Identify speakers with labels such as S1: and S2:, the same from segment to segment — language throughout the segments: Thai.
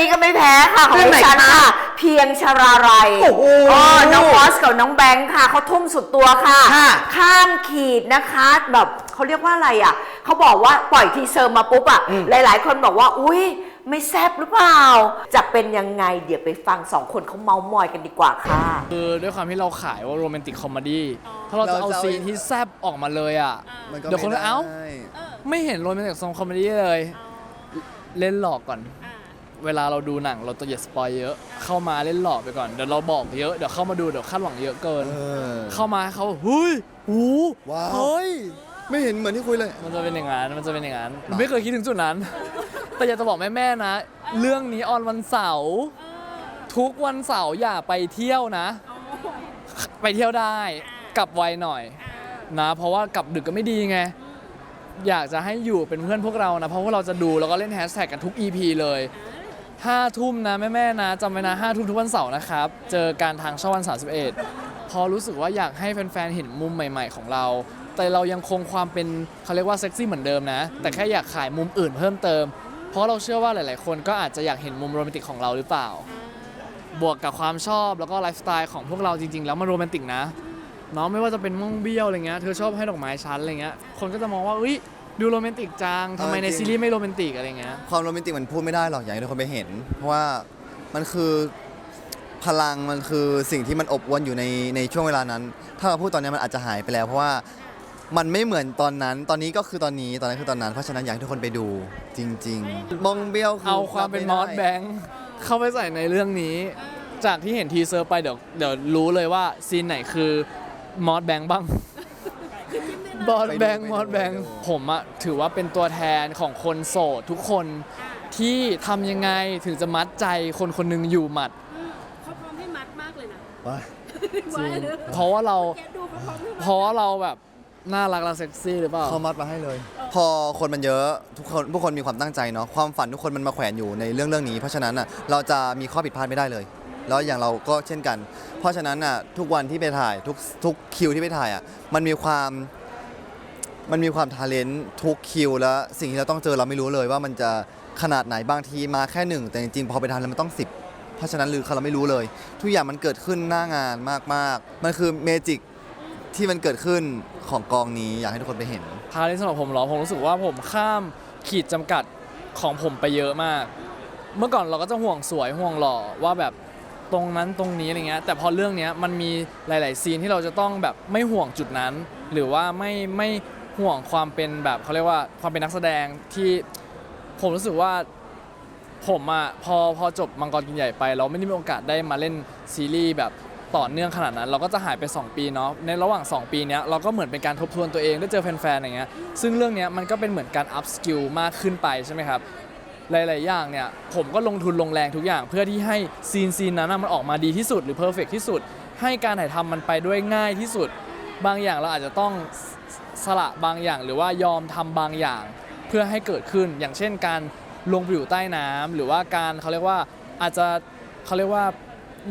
S1: นี้ก็ไม่แพ้ค่ะของ
S2: เรื่องไหน
S1: ดิฉัน
S2: คะ
S1: ค่ะ เพียงชราไร
S2: โอ้โห
S1: น้องบอสกับน้องแบงค์ค่ะเขาทุ่มสุดตัวค่ะ
S2: ค่ะ
S1: ข้ามขีดนะคะแบบเขาเรียกว่าอะไรอะเขาบอกว่าปล่อยทีเซอร์มาปุ๊บอะหลาย ๆ คนบอกว่า อุ้ยไม่แซบหรือเปล่า จะเป็นยังไงเดี๋ยวไปฟังสองคนเขาเมาส์มอยกันดีกว่าค่ะ
S3: คือด้วยความที่เราขายว่าโรแมนติกคอมเมดี้ถ้าเราจะเอา
S4: เราจะเอา
S3: ซีนที่แซบออกมาเลยอะ
S4: มันก็
S3: เดี๋ยวคน
S4: ไม่
S3: ก็เอ้า
S4: ได้
S3: ไม่เห็นโรแมนติกคอมเมดี้เลย เล่นหลอกก่อน เวลาเราดูหนังเราตัวอย่าสปอยเยอะ เข้ามาเล่นหลอกไปก่อนเดี๋ยวเราบอกเยอะเดี๋ยวเข้ามาดูเดี๋ยวคาดหวังเยอะเกิน
S4: เออ
S3: เข้ามาให้เขาเฮ้ยหู
S4: ว้าว
S3: เฮ้ย
S4: ไม่เห็นเหมือนที่คุยเลย
S3: มันจะเป็นอย่างนั้นมันจะเป็นอย่างนั้นไม่เคยคิดถึงจุดนั้น แต่อยากจะบอกแม่ๆนะ เรื่องนี้ออนวันเสาร์ทุกวันเสาร์อย่าไปเที่ยวนะ ไปเที่ยวได้กลับไวหน่อยนะ เพราะว่ากลับดึกก็ไม่ดีไง อยากจะให้อยู่เป็นเพื่อนพวกเรานะ เพราะว่าเราจะดูแล้วก็เล่นแฮชแท็กกันทุก EP เลย ห้าทุ่มนะแม่ๆนะจำไว้นะห้าทุ่มทุกวันเสาร์นะครับ เจอการทางช่องวัน 31 พอรู้สึกว่าอยากให้แฟนๆ เห็นมุมใหม่ๆ ของเรา แต่เรายังคงความเป็นเขาเรียกว่าเซ็กซี่เหมือนเดิมนะ แต่แค่อยากขายมุมอื่นเพิ่มเติม เพราะเราเชื่อว่าหลายๆ คนก็อาจจะอยากเห็นมุมโรแมนติกของเราหรือเปล่า บวกกับความชอบแล้วก็ไลฟ์สไตล์ของพวกเราจริงๆ แล้วมันโรแมนติกนะเนาะไม่ว่าจะเป็นม่วงเบี้ยวอะไรเงี้ยเธอชอบให้ดอกไม้ชั้นอะไรเงี้ยคนก็จะมองว่าอุ้ย ดูโรแมนติกจังทำไมใน
S4: เออจริง
S3: ซีรีส์ไม่โรแมนติกอะไรเงี้ย
S4: ความโรแมนติกมันพูดไม่ได้หรอกอยากให้ทุกคนไปเห็น เพราะว่ามันคือพลังมันคือสิ่งที่มันอบอวลอยู่ในในช่วงเวลานั้น ถ้าเราพูดตอนนี้มันอาจจะหายไปแล้ว เพราะว่ามันไม่เหมือนตอนนั้น ตอนนี้ก็คือตอนนี้ ตอนนั้นคือตอนนั้น เพราะฉะนั้นอยากให้ทุกคนไปดูจริงๆมองเบี้ยวคือ
S3: เอาความเป็นมอสแบงค์เข้าไปใส่ในเรื่องนี้ จากที่เห็นทีเซอร์ไปเดี๋ยวเดี๋ยวรู้เลยว่าซีนไหนคือมอสแบงค์บ้าง มอสแบงค์มอสแบงค์ผมอะถือว่าเป็นตัวแทนของคนโสดทุกคนที่ทำยังไงถึงจะมัดใจคนคนหนึงอยู่หมัด
S5: เขาพร้อมให้มัดมากเลยนะ
S4: ว้า
S3: จริงเพราะว่าเรา
S5: แกดูเขาพร้อมให้มัด
S3: เพราะว่าเราแบบน่ารักและเซ็กซี่หรือเปล่า
S4: เขามัดมาให้เลย พอคนมันเยอะทุกคนทุกคนมีความตั้งใจเนาะความฝันทุกคนมันมาแขวนอยู่ในเรื่องเรื่องนี้ เพราะฉะนั้นอะเราจะมีข้อผิดพลาดไม่ได้เลย แล้วอย่างเราก็เช่นกัน เพราะฉะนั้นอะทุกวันที่ไปถ่ายทุกทุกคิวที่ไปถ่ายอะมันมีความ มันมีความทาเลนต์ทุกคิวแล้วสิ่งที่เราต้องเจอเราไม่รู้เลยว่ามันจะขนาดไหนบางทีมาแค่หนึ่งแต่จริงๆพอไปทำแล้วมันต้องสิบเพราะฉะนั้นหรือเราไม่รู้เลย ทุกอย่างมันเกิดขึ้นหน้างานมากๆ มันคือเมจิกที่มันเกิดขึ้นของกองนี้อยากให้ทุกคนไปเห็น
S3: พาร์ทนี้สำหรับผมเหรอผมรู้สึกว่าผมข้ามขีดจำกัดของผมไปเยอะมาก เมื่อก่อนเราก็จะห่วงสวยห่วงหล่อว่าแบบตรงนั้นตรงนี้อะไรเงี้ยแต่พอเรื่องเนี้ยมันมีหลาย ๆ ซีนที่เราจะต้องแบบไม่ห่วงจุดนั้น หรือว่าไม่ไม่ ห่วงความเป็นแบบเขาเรียกว่าความเป็นนักแสดงที่ผมรู้สึกว่าผมอะพอพอจบมังกรกินใหญ่ไป เราไม่ได้มีโอกาสได้มาเล่นซีรีส์แบบต่อเนื่องขนาดนั้น เราก็จะหายไป 2 ปีเนาะในระหว่าง 2 ปีเนี้ยเราก็เหมือนเป็นการทบทวนตัวเองได้เจอแฟนๆอย่างเงี้ยซึ่งเรื่องเนี้ยมันก็เป็นเหมือนการอัพสกิลมากขึ้นไปใช่ไหมครับหลาย ๆ อย่างเนี่ยผมก็ลงทุนลงแรงทุกอย่าง เพื่อที่ให้ซีนซีนนั้นนะมันออกมาดีที่สุดหรือเพอร์เฟกที่สุด ให้การถ่ายทำมันไปด้วยง่ายที่สุด บางอย่างเราอาจจะต้อง สละบางอย่าง หรือว่ายอมทำบางอย่าง เพื่อให้เกิดขึ้น อย่างเช่น การลงไปอยู่ใต้น้ำหรือว่าการเขาเรียกว่าอาจจะเขาเรียกว่า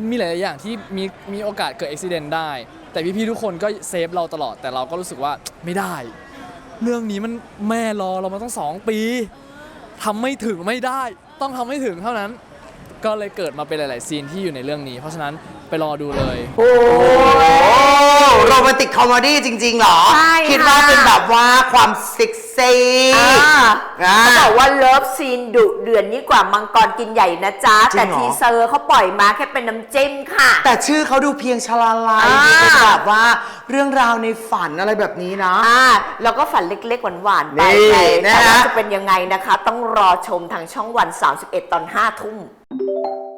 S3: มีหลายอย่างที่มีมีโอกาสเกิดอุบิเหตุได้ แต่พี่ๆทุกคนก็เซฟเราตลอดแต่เราก็รู้สึกว่าไม่ได้ เรื่องนี้มันแม่รอเรามาตั้งสองปีทำไม่ถึงไม่ได้ ต้องทำให้ถึงเท่านั้น ก็เลยเกิดมาเป็นหลาย ๆ ซีนที่อยู่ในเรื่องนี้ เพราะฉะนั้นไปรอดูเลย
S2: โอ้โรแมนติกคอมเมดี้จริง ๆ เหรอ
S1: ใช่
S2: คิดว่า
S1: ค่ะ
S2: เป็นแบบว่าความเซ็กซี่
S1: อ่า
S2: อ่า
S1: เขาบอกว่าเลิฟซีนดุเดือนยิ่งกว่ามังกรกินใหญ่นะจ๊ะ
S2: จริ
S1: แต่
S2: งเหรอ
S1: ทีเซอร์เขาปล่อยมาแค่เป็นน้ำจิ้มค่ะ
S2: แต่ชื่อเขาดูเพียงชลาลัย
S1: อ่า
S2: ดูเป็นแบบว่าเรื่องราวในฝันอะไรแบบนี้นะ
S1: อ่าแล้วก็ฝันเล็กๆ หวานๆ ไป
S2: นี่
S1: ไง
S2: นะ
S1: แต่ว่า
S2: ฮะ
S1: จะเป็นยังไงนะคะ ต้องรอชมทางช่องวัน 31 ตอน 5 ทุ่ม you